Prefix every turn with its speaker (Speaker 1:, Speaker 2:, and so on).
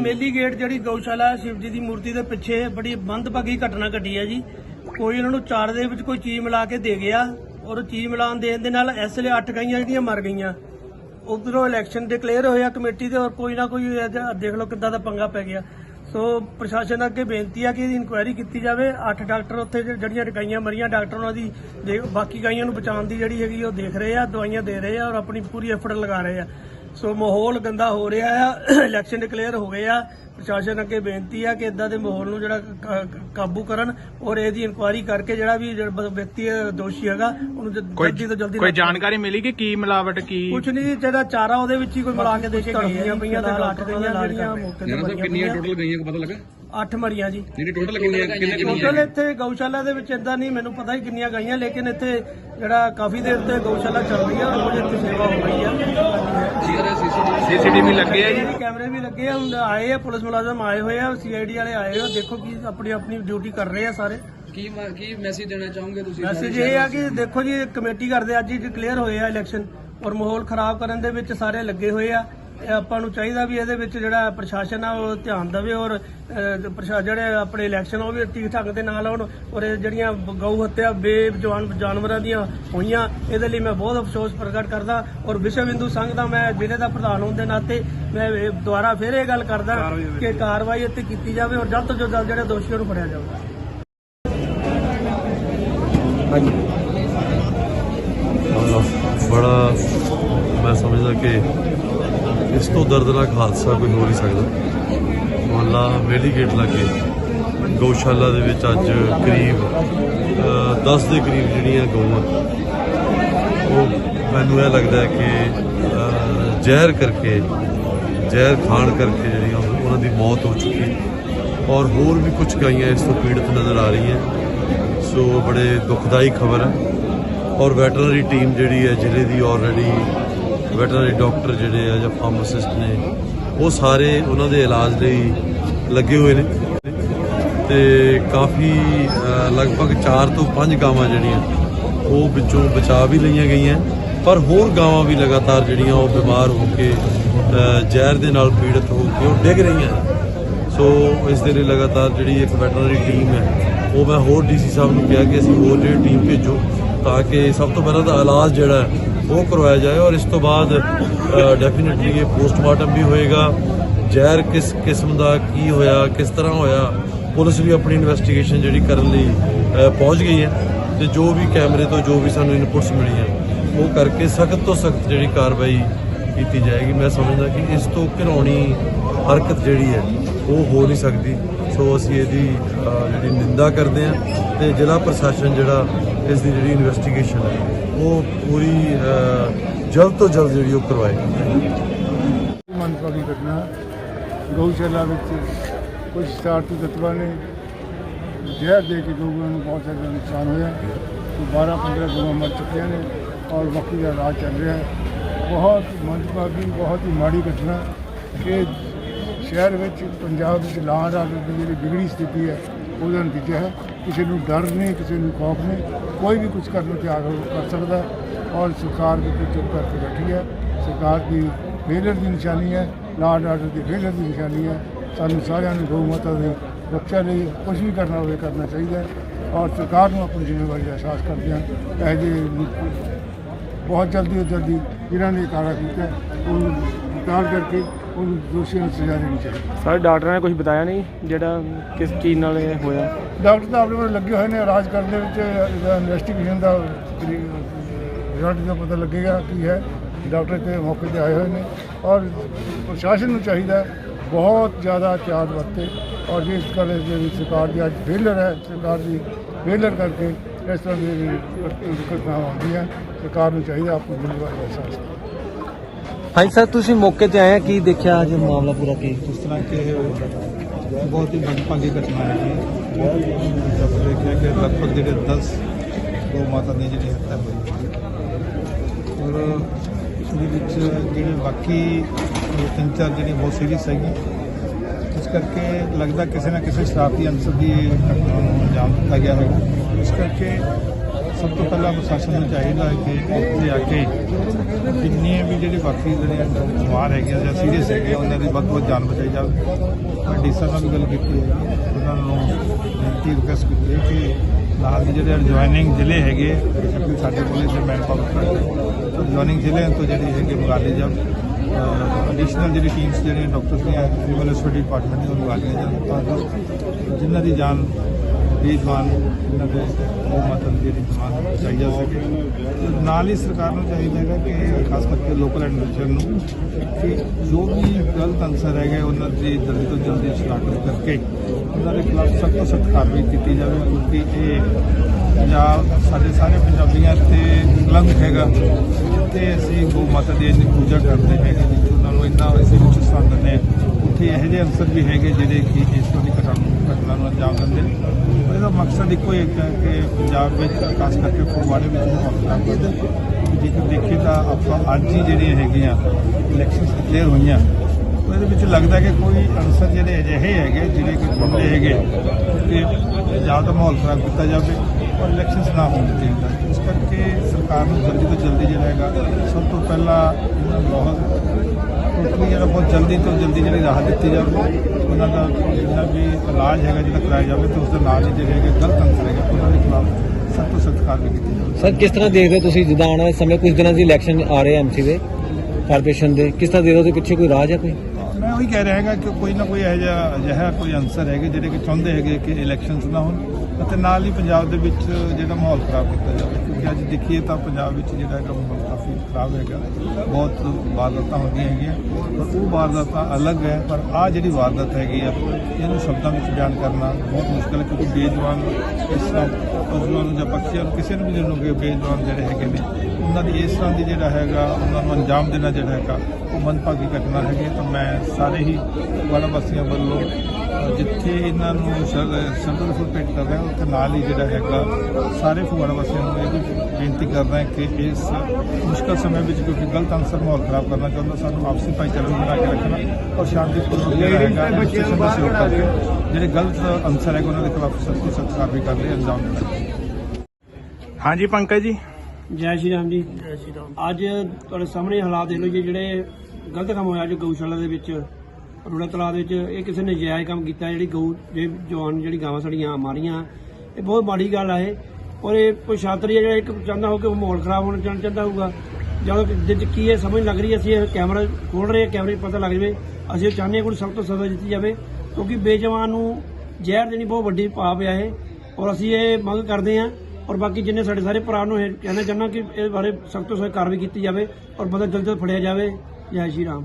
Speaker 1: ਮੇਲੀ gate ਜਿਹੜੀ ਗਊਸ਼ਾਲਾ ਸ਼ਿਵ ਜੀ ਦੀ ਮੂਰਤੀ ਦੇ ਪਿੱਛੇ ਬੜੀ ਮੰਦਭਾਗੀ ਘਟਨਾ ਘਟੀ ਹੈ ਜੀ। ਕੋਈ ਉਹਨਾਂ ਨੂੰ ਚਾਰ ਦੇ ਵਿੱਚ ਕੋਈ ਚੀਜ਼ ਮਿਲਾ ਕੇ ਦੇ ਗਿਆ ਔਰ ਚੀਜ਼ ਮਿਲਾਉਣ ਦੇਣ ਦੇ ਨਾਲ ਇਸ ਲਈ ਅੱਠ ਗਾਈਆਂ ਜਿਹੜੀਆਂ ਮਰ ਗਈਆਂ। ਉਧਰੋਂ ਇਲੈਕਸ਼ਨ ਡਿਕਲੇਅਰ ਹੋਇਆ ਕਮੇਟੀ ਦੇ ਔਰ ਕੋਈ ਨਾ ਕੋਈ ਦੇਖ ਲਓ ਕਿੱਦਾਂ ਦਾ ਪੰਗਾ ਪੈ ਗਿਆ। ਸੋ ਪ੍ਰਸ਼ਾਸਨ ਅੱਗੇ ਬੇਨਤੀ ਆ ਕਿ ਇਹਦੀ ਇਨਕੁਆਇਰੀ ਕੀਤੀ ਜਾਵੇ। ਅੱਠ ਡਾਕਟਰ ਉੱਥੇ ਜਿਹੜੀਆਂ ਗਾਈਆਂ ਮਰੀਆਂ, ਡਾਕਟਰ ਉਹਨਾਂ ਦੀ ਬਾਕੀ ਗਾਈਆਂ ਨੂੰ ਬਚਾਉਣ ਦੀ ਜਿਹੜੀ ਹੈਗੀ ਉਹ ਦੇਖ ਰਹੇ ਆ, ਦਵਾਈਆਂ ਦੇ ਰਹੇ ਆ ਔਰ ਆਪਣੀ ਪੂਰੀ ਐਫਰਟ ਲਗਾ ਰਹੇ ਆ। ਸੋ ਮਾਹੌਲ ਗੰਦਾ ਹੋ ਰਿਹਾ ਆ ਇਲੈਕਸ਼ਨ ਡਿਕਲੇਅਰ ਹੋ ਗਏ ਆ। ਪ੍ਰਸ਼ਾਸਨ ਅੱਗੇ ਬੇਨਤੀ ਆ ਕਿ ਇਦਾਂ ਦੇ ਮਾਹੌਲ ਨੂੰ ਜਿਹੜਾ ਕਾਬੂ ਕਰਨ ਔਰ ਇਹਦੀ ਇਨਕੁਆਇਰੀ ਕਰਕੇ ਜਿਹੜਾ ਵੀ ਵਿਅਕਤੀ ਦੋਸ਼ੀ ਹੈਗਾ ਉਹਨੂੰ ਜਲਦੀ ਤੋਂ ਜਲਦੀ
Speaker 2: ਕੋਈ। ਜਾਣਕਾਰੀ ਮਿਲੀ ਕਿ ਕੀ ਮਿਲਾਵਟ ਕੀ
Speaker 1: ਕੁਛ ਨਹੀਂ ਜੀ, ਜਿਹੜਾ ਚਾਰਾ ਉਹਦੇ ਵਿੱਚ ਹੀ ਕੋਈ ਮਿਲਾ ਕੇ ਦੇ ਕੇ ਗਈਆਂ ਪਈਆਂ ਤੇ ਅੱਠ ਗਈਆਂ ਜਿਹੜੀਆਂ ਮੌਕੇ ਤੇ
Speaker 3: ਕਿੰਨੀਆਂ ਟੋਟਲ ਗਈਆਂ ਕੋ ਪਤਾ ਲੱਗਾ?
Speaker 1: ਅੱਠ ਮਰੀਆਂ ਜੀ।
Speaker 3: ਜਿਹੜੀ ਟੋਟਲ ਕਿੰਨੀਆਂ ਕਿੰਨੇ
Speaker 1: ਟੋਟਲ ਇੱਥੇ ਗਊਸ਼ਾਲਾ ਦੇ ਵਿੱਚ ਇਦਾਂ ਨਹੀਂ ਮੈਨੂੰ ਪਤਾ ਹੀ ਕਿੰਨੀਆਂ ਗਾਈਆਂ ਲੇਕਿਨ ਇੱਥੇ ਜਿਹੜਾ ਕਾਫੀ ਦੇਰ ਤੇ ਗਊਸ਼ਾਲਾ ਚੱਲ ਰਹੀ ਆ ਰੋਜ਼ ਇੱਥੇ ਸੇਵਾ ਹੋ ਰਹੀ ਆ।
Speaker 2: ਸੀਸੀਟੀਵੀ ਲੱਗੇ ਆ ਜੀ।
Speaker 1: ਕੈਮਰੇ ਵੀ ਲੱਗੇ ਆ ਹੁਣ ਆਏ ਆ ਪੁਲਿਸ ਮੁਲਾਜ਼ਮ ਆਏ ਹੋਏ ਆ ਸੀਆਈਡੀ ਵਾਲੇ ਆਏ ਹੋ ਦੇਖੋ ਕੀ ਆਪਣੀ ਆਪਣੀ ਡਿਊਟੀ ਕਰ ਰਹੇ ਆ ਸਾਰੇ।
Speaker 4: ਕੀ ਮ- ਕੀ ਮੈਸੇਜ ਦੇਣਾ ਚਾਹੋਗੇ ਤੁਸੀਂ
Speaker 1: ਮੈਸੇਜ ਇਹ ਆ ਕਿ ਦੇਖੋ ਜੀ ਕਮੇਟੀ ਕਰਦੇ ਅੱਜ ਹੀ ਡਿਕਲੇਅਰ ਹੋਏ ਆ ਇਲੈਕਸ਼ਨ ਔਰ ਮਾਹੌਲ ਖਰਾਬ ਕਰਨ ਦੇ ਵਿੱਚ ਸਾਰੇ ਲੱਗੇ ਹੋਏ ਆ। ਆਪਾਂ ਨੂੰ ਚਾਹੀਦਾ ਵੀ ਇਹਦੇ ਵਿੱਚ ਜਿਹੜਾ ਪ੍ਰਸ਼ਾਸਨ ਆ ਉਹ ਧਿਆਨ ਦੇਵੇ ਔਰ ਅਹ, ਪ੍ਰਸ਼ਾ ਜਿਹੜੇ ਆਪਣੇ ਇਲੈਕਸ਼ਨ ਉਹ ਵੀ ਠੀਕ ਠਾਕ ਦੇ ਨਾਲ ਹੋਣ ਔਰ ਇਹ ਜਿਹੜੀਆਂ ਗਊ ਹੱਤਿਆ ਬੇਜਵਾਨ ਜਾਨਵਰਾਂ ਦੀਆਂ ਹੋਈਆਂ ਇਹਦੇ ਲਈ ਮੈਂ ਬਹੁਤ ਅਫਸੋਸ ਪ੍ਰਗਟ ਕਰਦਾ ਔਰ ਵਿਸ਼ਵ ਹਿੰਦੂ ਸੰਘ ਦਾ ਮੈਂ ਜ਼ਿਲ੍ਹੇ ਦਾ ਪ੍ਰਧਾਨ ਹੋਣ ਦੇ ਨਾਤੇ ਮੈਂ ਇਹ ਦੁਬਾਰਾ ਫਿਰ ਇਹ ਗੱਲ ਕਰਦਾ ਕਿ ਕਾਰਵਾਈ ਇੱਥੇ ਕੀਤੀ ਜਾਵੇ ਔਰ ਜਲਦ ਤੋਂ ਜਲਦ ਜਿਹੜੇ ਦੋਸ਼ੀਆਂ ਨੂੰ ਫੜਿਆ ਜਾਵੇ।
Speaker 5: ਬੜਾ ਮੈਂ ਸਮਝਦਾ ਕਿ ਇਸ ਤੋਂ ਦਰਦਨਾਕ ਹਾਦਸਾ ਕੋਈ ਹੋ ਨਹੀਂ ਸਕਦਾ। ਮੁਹੱਲਾ ਮੇਲੀ ਗੇਟ ਲੱਗੇ। ਗਊਸ਼ਾਲਾ ਦੇ ਵਿੱਚ ਅੱਜ ਕਰੀਬ 10 ਦੇ ਕਰੀਬ ਜਿਹੜੀਆਂ ਗਊਆਂ, ਉਹ ਮੈਨੂੰ ਇਹ ਲੱਗਦਾ ਕਿ ਜ਼ਹਿਰ ਕਰਕੇ, ਜ਼ਹਿਰ ਖਾਣ ਕਰਕੇ ਜਿਹੜੀਆਂ ਉਹਨਾਂ ਦੀ ਮੌਤ ਹੋ ਚੁੱਕੀ ਔਰ ਹੋਰ ਵੀ ਕੁਝ ਗਾਈਆਂ ਇਸ ਤੋਂ ਪੀੜਤ ਨਜ਼ਰ ਆ ਰਹੀਆਂ। ਸੋ ਬੜੇ ਦੁਖਦਾਈ ਖਬਰ ਹੈ। ਔਰ ਵੈਟਰਨਰੀ ਟੀਮ ਜਿਹੜੀ ਹੈ ਜ਼ਿਲ੍ਹੇ ਦੀ ਆਲਰੇਡੀ ਵੈਟਰਨਰੀ ਡਾਕਟਰ ਜਿਹੜੇ ਆ ਜਾਂ ਫਾਰਮਾਸਿਸਟ ਨੇ, ਉਹ ਸਾਰੇ ਉਹਨਾਂ ਦੇ ਇਲਾਜ ਲਈ ਲੱਗੇ ਹੋਏ ਨੇ। ਤੇ ਕਾਫੀ ਲਗਭਗ 4 ਤੋਂ 5 ਗਾਵਾਂ ਜਿਹੜੀਆਂ, ਉਹ ਵਿੱਚੋਂ ਬਚਾ ਵੀ ਲਈਆਂ ਗਈਆਂ। ਪਰ ਹੋਰ ਗਾਵਾਂ ਵੀ ਲਗਾਤਾਰ ਜਿਹੜੀਆਂ ਉਹ ਬਿਮਾਰ ਹੋ ਕੇ ਜ਼ਹਿਰ ਦੇ ਨਾਲ ਪੀੜਤ ਹੋ ਕੇ ਉਹ ਡਿੱਗ ਰਹੀਆਂ। ਸੋ ਇਸ ਦੇ ਲਈ ਲਗਾਤਾਰ ਜਿਹੜੀ ਇੱਕ ਵੈਟਰਨਰੀ ਟੀਮ ਹੈ, ਉਹ ਮੈਂ ਹੋਰ ਡੀਸੀ ਸਾਹਿਬ ਨੂੰ ਕਿਹਾ ਕਿ ਅਸੀਂ ਹੋਰ ਜਿਹੜੀ ਟੀਮ ਭੇਜੋ, ਤਾਂ ਕਿ ਸਭ ਤੋਂ ਪਹਿਲਾਂ ਤਾਂ ਇਲਾਜ ਜਿਹੜਾ ਉਹ ਕਰਵਾਇਆ ਜਾਏ ਔਰ ਇਸ ਤੋਂ ਬਾਅਦ ਡੈਫੀਨਿਟਲੀ ਇਹ ਪੋਸਟਮਾਰਟਮ ਵੀ ਹੋਏਗਾ। ਜ਼ਹਿਰ ਕਿਸ ਕਿਸਮ ਦਾ, ਕੀ ਹੋਇਆ, ਕਿਸ ਤਰ੍ਹਾਂ ਹੋਇਆ, ਪੁਲਿਸ ਵੀ ਆਪਣੀ ਇਨਵੈਸਟੀਗੇਸ਼ਨ ਜਿਹੜੀ ਕਰਨ ਲਈ ਪਹੁੰਚ ਗਈ ਹੈ। ਤੇ ਜੋ ਵੀ ਕੈਮਰੇ ਤੋਂ ਜੋ ਵੀ ਸਾਨੂੰ ਇਨਪੁਟਸ ਮਿਲੀਆਂ, ਉਹ ਕਰਕੇ ਸਖਤ ਤੋਂ ਸਖਤ ਜਿਹੜੀ ਕਾਰਵਾਈ ਕੀਤੀ ਜਾਏਗੀ। ਮੈਂ ਸਮਝਦਾ ਕਿ ਇਸ ਤੋਂ ਘਿਰਾਉਣੀ ਹਰਕਤ ਜਿਹੜੀ ਹੈ, ਉਹ ਹੋ ਨਹੀਂ ਸਕਦੀ। ਸੋ ਅਸੀਂ ਇਹਦੀ ਜਿਹੜੀ ਨਿੰਦਾ ਕਰਦੇ ਹਾਂ ਤੇ ਜ਼ਿਲ੍ਹਾ ਪ੍ਰਸ਼ਾਸਨ ਜਿਹੜਾ, ਇਸ ਦੀ ਜਿਹੜੀ ਇਨਵੈਸਟੀਗੇਸ਼ਨ ਹੈ ਉਹ ਪੂਰੀ ਜਲਦ ਤੋਂ ਜਲਦ ਜਿਹੜੀ ਉਹ ਕਰਵਾਏ
Speaker 6: ਮੰਦਭਾਗੀ ਘਟਨਾ। ਗਊਸ਼ਾਲਾ ਵਿੱਚ ਕੁਝ ਸ਼ਰਾਰਤੀ ਤੱਤਵਾਂ ਨੇ ਜ਼ਹਿਰ ਦੇ ਕੇ ਗਊਆਂ ਨੂੰ ਬਹੁਤ ਜ਼ਿਆਦਾ ਨੁਕਸਾਨ ਹੋਇਆ। 12 15 ਗਊਆਂ ਮਰ ਚੁੱਕੀਆਂ ਨੇ ਔਰ ਬਾਕੀ ਦਾ ਇਲਾਜ ਚੱਲ ਰਿਹਾ ਹੈ। ਬਹੁਤ ਮੰਦਭਾਗੀ, ਬਹੁਤ ਹੀ ਮਾੜੀ ਘਟਨਾ ਕਿ ਸ਼ਹਿਰ ਵਿੱਚ, ਪੰਜਾਬ ਵਿੱਚ ਲਾਅ ਰਾਜ ਦੀ ਜਿਹੜੀ ਵਿਗੜੀ ਸਥਿਤੀ ਹੈ ਉਹਦਾ ਨਤੀਜਾ ਹੈ। ਕਿਸੇ ਨੂੰ ਡਰ ਨਹੀਂ ਕਿਸੇ ਨੂੰ ਖੌਫ ਨਹੀਂ। ਕੋਈ ਵੀ ਕੁਝ ਕਰਨ ਨੂੰ ਤਿਆਰ ਹੋ ਕਰ ਸਕਦਾ ਔਰ ਸਰਕਾਰ ਵੀ ਚੁੱਪ ਕਰਕੇ ਬੈਠੀ ਹੈ। ਸਰਕਾਰ ਦੀ ਫੇਲਰ ਦੀ ਨਿਸ਼ਾਨੀ ਹੈ ਲਾਡ ਆਰਡਰ ਦੀ ਫੇਲਰ ਦੀ ਨਿਸ਼ਾਨੀ ਹੈ। ਸਾਨੂੰ ਸਾਰਿਆਂ ਨੂੰ ਗਊ ਮਾਤਾ ਦੀ ਰੱਖਿਆ ਲਈ ਕੁਝ ਵੀ ਕਰਨਾ ਹੋਵੇ ਕਰਨਾ ਚਾਹੀਦਾ ਔਰ ਸਰਕਾਰ ਨੂੰ ਆਪਣੀ ਜ਼ਿੰਮੇਵਾਰੀ ਦਾ ਅਹਿਸਾਸ ਕਰਦੇ ਹਾਂ। ਇਹ ਜਿਹੇ ਬਹੁਤ ਜਲਦੀ ਤੋਂ ਜਲਦੀ ਜਿਨ੍ਹਾਂ ਨੇ ਕਾਰਾ ਕੀਤਾ ਹੈ, ਰਿਕਾਰਡ ਕਰਕੇ ਉਹਨੂੰ ਦੋਸ਼ੀਆਂ ਨੂੰ ਸਜ਼ਾ ਦੇਣੀ ਚਾਹੀਦੀ।
Speaker 7: ਸਾਰੇ ਡਾਕਟਰਾਂ ਨੇ ਕੁਝ ਬਤਾਇਆ ਨਹੀਂ ਜਿਹੜਾ ਕਿਸ ਚੀਜ਼ ਨਾਲ ਇਹ ਹੋਇਆ?
Speaker 6: ਡਾਕਟਰ ਤਾਂ ਆਪਣੇ ਕੋਲ ਲੱਗੇ ਹੋਏ ਨੇ ਇਲਾਜ ਕਰਨ ਦੇ ਵਿੱਚ ਇਹਦਾ ਇਨਵੈਸਟੀਗੇਸ਼ਨ ਦਾ ਰਿਜ਼ਲਟ ਦਾ ਪਤਾ ਲੱਗੇਗਾ ਕੀ ਹੈ। ਡਾਕਟਰ ਤੇ ਮੌਕੇ ਤੇ ਆਏ ਹੋਏ ਨੇ ਔਰ ਪ੍ਰਸ਼ਾਸਨ ਨੂੰ ਚਾਹੀਦਾ ਹੈ ਬਹੁਤ ਜ਼ਿਆਦਾ ਚਾਰ ਵਰਤੇ ਔਰ ਜਿਸ ਗੱਲ ਦੇ ਵਿੱਚ ਸਰਕਾਰ ਦੀ ਅੱਜ ਫੇਲਰ ਹੈ ਸਰਕਾਰ ਦੀ ਫੇਲਰ ਕਰਕੇ ਇਸ ਤਰ੍ਹਾਂ ਦੀ ਘਟਨਾਵਾਂ ਹੁੰਦੀਆਂ ਸਰਕਾਰ ਨੂੰ ਚਾਹੀਦਾ ਆਪਣੀ ਜ਼ਿੰਮੇਵਾਰੀ ਦਾ ਅਹਿਸਾਸ
Speaker 8: ਹਾਂਜੀ ਸਰ, ਤੁਸੀਂ ਮੌਕੇ ਤੇ ਆਏ ਆ, ਕੀ ਦੇਖਿਆ ਅੱਜ ਮਾਮਲਾ ਪੂਰਾ ਕੀ?
Speaker 9: ਜਿਸ ਤਰ੍ਹਾਂ ਕਿ ਇਹ ਬਹੁਤ ਹੀ ਮੰਦਭਾਗੀ ਘਟਨਾ ਹੈ ਜੀ। ਜਦ ਦੇਖਿਆ ਕਿ ਲਗਭਗ ਜਿਹੜੇ 10 ਗੋ ਮਾਤਾ ਦੀ ਜਿਹੜੀ ਹੱਤਿਆ ਹੋਈ ਔਰ ਉਹਦੇ ਵਿੱਚ ਜਿਹੜੇ ਬਾਕੀ ਤਿੰਨ ਚਾਰ ਜਿਹੜੀ ਬਹੁਤ ਸੀਰੀਅਸ ਹੈਗੀ ਇਸ ਕਰਕੇ ਲੱਗਦਾ ਕਿਸੇ ਨਾ ਕਿਸੇ ਸ਼ਰਾਰਤੀ ਅੰਸਰ ਦੀ ਇਹ ਘਟਨਾ ਨੂੰ ਅੰਜਾਮ ਦਿੱਤਾ ਗਿਆ ਹੋਵੇਗਾ ਇਸ ਕਰਕੇ ਸਭ ਤੋਂ ਪਹਿਲਾਂ ਪ੍ਰਸ਼ਾਸਨ ਨੂੰ ਚਾਹੀਦਾ ਹੈ ਕਿ ਇੱਥੇ ਆ ਕੇ ਜਿੰਨੇ ਵੀ ਜਿਹੜੇ ਬਾਕੀ ਜਿਹੜੇ ਬਿਮਾਰ ਹੈਗੇ ਆ ਜਾਂ ਸੀਰੀਅਸ ਹੈਗੇ ਉਹਨਾਂ ਦੀ ਵੱਧ ਤੋਂ ਵੱਧ ਜਾਨ ਬਚਾਈ ਜਾਵੇ। ਮੈਂ ਡੀ ਸਾਹਿਬ ਨਾਲ ਵੀ ਗੱਲ ਕੀਤੀ ਹੈ। ਉਹਨਾਂ ਨੂੰ ਬੇਨਤੀ ਰਿਕਵੈਸਟ ਕੀਤੀ ਹੈ ਕਿ ਨਾਲ ਦੇ ਜਿਹੜੇ ਐਡਜੋਇਨਿੰਗ ਜ਼ਿਲ੍ਹੇ ਹੈਗੇ ਕਿਉਂਕਿ ਸਾਡੇ ਕੋਲ ਇੱਥੇ ਮੈਨ ਪਾਵਰ ਘੱਟ ਹੈ ਜ਼ਿਲ੍ਹੇ ਤੋਂ ਜਿਹੜੀ ਹੈਗੇ ਮੰਗਾ ਲਈ ਜਾਵੇ ਐਡੀਸ਼ਨਲ ਜਿਹੜੀ ਟੀਮਸ ਜਿਹੜੇ ਡਾਕਟਰਸ ਦੀਆਂ ਸਿਵਲ ਹਸਪੀਟਲ ਡਿਪਾਰਟਮੈਂਟ ਦੀਆਂ ਮੰਗਾ ਲਈਆਂ ਜਾਣ ਤਾਂ ਜੋ ਜਿਨ੍ਹਾਂ ਦੀ ਜਾਨ ਬੇਜਵਾਨ ਇਹਨਾਂ ਦੇ ਉਹ ਮਾਤਮ ਜਿਹੜੀ ਜਾਨ ਬਚਾਈ ਜਾ ਸਕੇ ਤੇ ਨਾਲ ਹੀ ਸਰਕਾਰ ਨੂੰ ਚਾਹੀਦਾ ਹੈਗਾ ਕਿ ਖਾਸ ਕਰਕੇ ਲੋਕਲ ਐਡਮਿਨਿਸਟ੍ਰੇਸ਼ਨ ਨੂੰ ਕਿ ਜੋ ਵੀ ਗਲਤ ਅਨਸਰ ਹੈਗੇ ਉਹਨਾਂ ਦੀ ਜਲਦੀ ਤੋਂ ਜਲਦੀ ਸ਼ਨਾਖਤ ਕਰਕੇ ਉਹਨਾਂ ਦੇ ਖਿਲਾਫ ਸਖਤ ਤੋਂ ਸਖਤ ਕਾਰਵਾਈ ਕੀਤੀ ਜਾਵੇ ਕਿਉਂਕਿ ਇਹ ਪੰਜਾਬ ਸਾਡੇ ਸਾਰੇ ਪੰਜਾਬੀਆਂ ਤੇ ਕਲੰਕ ਹੈਗਾ ਤੇ ਅਸੀਂ ਗੋ ਮਾਤਾ ਦੀ ਪੂਜਾ ਕਰਦੇ ਹੈਗੇ ਜਿੱਥੇ ਉਹਨਾਂ ਨੂੰ ਇੰਨਾ ਅਸੀਂ ਵਿੱਚ ਸਥਾਨ ਦਿੰਦੇ ਹਾਂ ਇਹੋ ਜਿਹੇ ਅਨਸਰ ਵੀ ਹੈਗੇ ਜਿਹੜੇ ਕਿ ਇਸ ਤੋਂ ਦੀ ਘਟਨਾ ਘਟਨਾ ਨੂੰ ਅੰਜਾਮ ਦਿੰਦੇ ਨੇ। ਇਹਦਾ ਮਕਸਦ ਇੱਕੋ ਹੀ ਹੈ ਕਿ ਪੰਜਾਬ ਵਿੱਚ, ਖਾਸ ਕਰਕੇ ਫਗਵਾੜੇ ਵਿੱਚ ਮਾਹੌਲ ਖਰਾਬ ਕਰਦੇ ਜੇਕਰ ਦੇਖੀਏ ਤਾਂ ਆਪਾਂ ਅੱਜ ਹੀ ਜਿਹੜੀਆਂ ਹੈਗੀਆਂ ਇਲੈਕਸ਼ਨਸ ਡਿਕਲੇਅਰ ਹੋਈਆਂ ਇਹਦੇ ਵਿੱਚ ਲੱਗਦਾ ਕਿ ਕੋਈ ਅਨਸਰ ਜਿਹੜੇ ਅਜਿਹੇ ਹੈਗੇ, ਜਿਹੜੇ ਕਿ ਬੰਦੇ ਹੈਗੇ ਕਿ ਪੰਜਾਬ ਦਾ ਮਾਹੌਲ ਖਰਾਬ ਕੀਤਾ ਜਾਵੇ ਔਰ ਇਲੈਕਸ਼ਨਸ ਨਾ ਹੋਣ ਚਾਹੀਦਾ ਇਸ ਕਰਕੇ ਸਰਕਾਰ ਨੂੰ ਜਲਦੀ ਤੋਂ ਜਲਦੀ ਜਿਹੜਾ ਹੈਗਾ, ਸਭ ਤੋਂ ਪਹਿਲਾਂ ਇਹਨਾਂ ਨੂੰ ਬਹੁਤ ਟੋਟਲੀ ਜਿਹੜਾ ਬਹੁਤ ਜਲਦੀ ਤੋਂ ਜਲਦੀ ਜਿਹੜੀ ਰਾਹਤ ਦਿੱਤੀ ਜਾਵੇ। ਉਹਨਾਂ ਦਾ ਜਿੰਨਾ ਵੀ ਇਲਾਜ ਹੈਗਾ ਜਿਹੜਾ ਕਰਾਇਆ ਜਾਵੇ ਤੇ ਉਸ ਦੇ ਨਾਲ ਹੀ ਜਿਹੜੇ ਹੈਗੇ ਗਲਤ ਅੰਸਰ ਹੈਗੇ ਉਹਨਾਂ ਦੇ ਖਿਲਾਫ ਸਖਤ ਤੋਂ ਸਖਤ ਕਾਰਵਾਈ ਕੀਤੀ ਜਾਵੇ।
Speaker 8: ਸਰ ਕਿਸ ਤਰ੍ਹਾਂ ਦੇਖਦੇ ਹੋ ਤੁਸੀਂ ਜਿੱਦਾਂ ਆਉਣ ਵਾਲੇ ਸਮੇਂ ਕੁਝ ਦਿਨਾਂ ਦੀ ਇਲੈਕਸ਼ਨ ਆ ਰਹੇ ਐਮਸੀ ਦੇ ਕਾਰਪੋਰੇਸ਼ਨ ਦੇ? ਕਿਸ ਤਰ੍ਹਾਂ ਦੇਖਦੇ ਹੋ ਤੁਸੀਂ ਪਿੱਛੇ ਕੋਈ ਰਾਜ ਹੈ ਕੋਈ?
Speaker 9: ਮੈਂ ਉਹੀ ਕਹਿ ਰਿਹਾ ਹੈਗਾ ਕਿ ਕੋਈ ਨਾ ਕੋਈ ਇਹੋ ਜਿਹਾ ਅਜਿਹਾ ਕੋਈ ਅਨਸਰ ਹੈਗੇ ਜਿਹੜੇ ਕਿ ਚਾਹੁੰਦੇ ਹੈਗੇ ਕਿ ਇਲੈਕਸ਼ਨਸ ਨਾ ਹੋਣ ਅਤੇ ਨਾਲ ਹੀ ਪੰਜਾਬ ਦੇ ਵਿੱਚ ਜਿਹੜਾ ਮਾਹੌਲ ਖਰਾਬ ਕੀਤਾ ਜਾਵੇ। ਕਿਉਂਕਿ ਅੱਜ ਦੇਖੀਏ ਤਾਂ ਪੰਜਾਬ ਵਿੱਚ ਜਿਹੜਾ ਹੈਗਾ ਮਾਹੌਲ ਖਰਾਬ ਹੈਗਾ ਬਹੁਤ ਵਾਰਦਾਤਾਂ ਹੁੰਦੀਆਂ ਹੈਗੀਆਂ, ਪਰ ਉਹ ਵਾਰਦਾਤਾਂ ਅਲੱਗ ਹੈ, ਪਰ ਆ ਜਿਹੜੀ ਵਾਰਦਾਤ ਹੈਗੀ ਆ, ਇਹਨੂੰ ਸ਼ਬਦਾਂ ਵਿੱਚ ਬਿਆਨ ਕਰਨਾ ਬਹੁਤ ਮੁਸ਼ਕਲ ਹੈ, ਕਿਉਂਕਿ ਬੇਜਵਾਨ ਇਸ ਤਰ੍ਹਾਂ ਪਸ਼ੂਆਂ ਨੂੰ ਜਾਂ ਪੱਖੀਆਂ ਨੂੰ ਕਿਸੇ ਨੂੰ ਵੀ ਜਿਹਨੂੰ ਕਿ ਬੇਜਵਾਨ ਜਿਹੜੇ ਹੈਗੇ ਨੇ। ਉਹਨਾਂ ਦੀ ਇਸ ਤਰ੍ਹਾਂ ਦੀ ਜਿਹੜਾ ਹੈਗਾ ਉਹਨਾਂ ਨੂੰ ਅੰਜਾਮ ਦੇਣਾ ਜਿਹੜਾ ਹੈਗਾ ਉਹ ਮੰਦਭਾਗੀ ਘਟਨਾ ਹੈਗੀ ਹੈ। ਤਾਂ ਮੈਂ ਸਾਰੇ ਹੀ ਵਾਲਾ ਵਾਸੀਆਂ ਵੱਲੋਂ ਜਿੱਥੇ ਇਹਨਾਂ ਨੂੰ ਸ਼ਰਧਾ ਫੁੱਲ ਭੇਟ ਕਰ ਰਿਹਾ ਉੱਥੇ ਨਾਲ ਹੀ ਜਿਹੜਾ ਹੈਗਾ ਸਾਰੇ ਫਗਵਾੜਾ ਵਾਸੀਆਂ ਨੂੰ ਇਹ ਵੀ ਬੇਨਤੀ ਕਰਦਾ ਹੈ ਕਿ ਇਸ ਮੁਸ਼ਕਲ ਸਮੇਂ ਵਿੱਚ ਕਿਉਂਕਿ ਗਲਤ ਅਨਸਰ ਮਾਹੌਲ ਖਰਾਬ ਕਰਨਾ ਚਾਹੁੰਦਾ ਸਾਨੂੰ ਆਪਸੀ ਭਾਈਚਾਰਾ ਨੂੰ ਬਣਾ ਕੇ ਰੱਖਣਾ ਔਰ ਸ਼ਾਂਤੀਪੂਰਵਕ ਜਿਹੜਾ ਹੈਗਾ ਜਿਹੜੇ ਗਲਤ ਅਨਸਰ ਹੈਗੇ ਉਹਨਾਂ ਦੇ ਖਿਲਾਫ ਸਖਤ ਸਖਤ ਕਾਰਵਾਈ ਕਰਨ ਲਈ ਅੰਜਾਮ ਦੇਣਾ।
Speaker 2: ਹਾਂਜੀ ਪੰਕਜ ਜੀ।
Speaker 10: ਜੈ ਸ਼੍ਰੀ ਰਾਮ ਜੀ। ਅੱਜ ਤੁਹਾਡੇ ਸਾਹਮਣੇ ਹਾਲਾਤ ਦੇਖ ਲਓ ਜੀ ਜਿਹੜੇ ਗਲਤ ਕੰਮ ਹੋਇਆ ਅੱਜ ਗਊਸ਼ਾਲਾ ਦੇ ਵਿੱਚ ਰੋੜਾ ਤਲਾਬ ਦੇ ਵਿੱਚ। ਇਹ ਕਿਸੇ ਨੇ ਜਾਇਜ਼ ਕੰਮ ਕੀਤਾ ਜਿਹੜੀ ਗਊ ਜੇ ਜਵਾਨ ਜਿਹੜੀ ਗਾਵਾਂ ਸਾਡੀਆਂ ਮਾਰੀਆਂ। ਇਹ ਬਹੁਤ ਮਾੜੀ ਗੱਲ ਆ ਇਹ। ਔਰ ਇਹ ਕੋਈ ਛਾਤਰੀ ਹੈ ਜਿਹੜਾ ਇੱਕ ਚਾਹੁੰਦਾ ਹੋ ਕਿ ਉਹ ਮਾਹੌਲ ਖਰਾਬ ਹੋਣਾ ਚਾਹੁੰ- ਚਾਹੁੰਦਾ ਹੋਊਗਾ। ਜਦੋਂ 'ਚ ਕੀ ਹੈ ਸਮਝ ਲੱਗ ਰਹੀ ਅਸੀਂ ਇਹ ਕੈਮਰਾ ਖੋਲ ਰਹੇ ਹਾਂ ਕੈਮਰੇ ਪਤਾ ਲੱਗ ਜਾਵੇ। ਅਸੀਂ ਇਹ ਚਾਹੁੰਦੇ ਹਾਂ ਕਿ ਸਭ ਤੋਂ ਸਜ਼ਾ ਦਿੱਤੀ ਜਾਵੇ ਕਿਉਂਕਿ ਬੇਜਵਾਨ ਨੂੰ ਜ਼ਹਿਰ ਦੇਣੀ ਬਹੁਤ ਵੱਡੀ ਪਾਪ ਹੈ ਇਹ। ਔਰ ਅਸੀਂ ਇਹ ਮੰਗ ਕਰਦੇ ਹਾਂ ਔਰ ਬਾਕੀ ਜਿੰਨੇ ਸਾਡੇ ਸਾਰੇ ਭਰਾ ਨੂੰ ਇਹ ਕਹਿਣਾ ਚਾਹੁੰਦਾ ਕਿ ਇਹ ਬਾਰੇ ਸਖਤ ਤੋਂ ਸਖਤ ਕਾਰਵਾਈ ਕੀਤੀ ਜਾਵੇ ਔਰ ਬੰਦਾ ਜਲਦ ਤੋਂ ਜਲਦ ਫੜਿਆ ਜਾਵੇ। ਜੈ ਸ਼੍ਰੀ ਰਾਮ।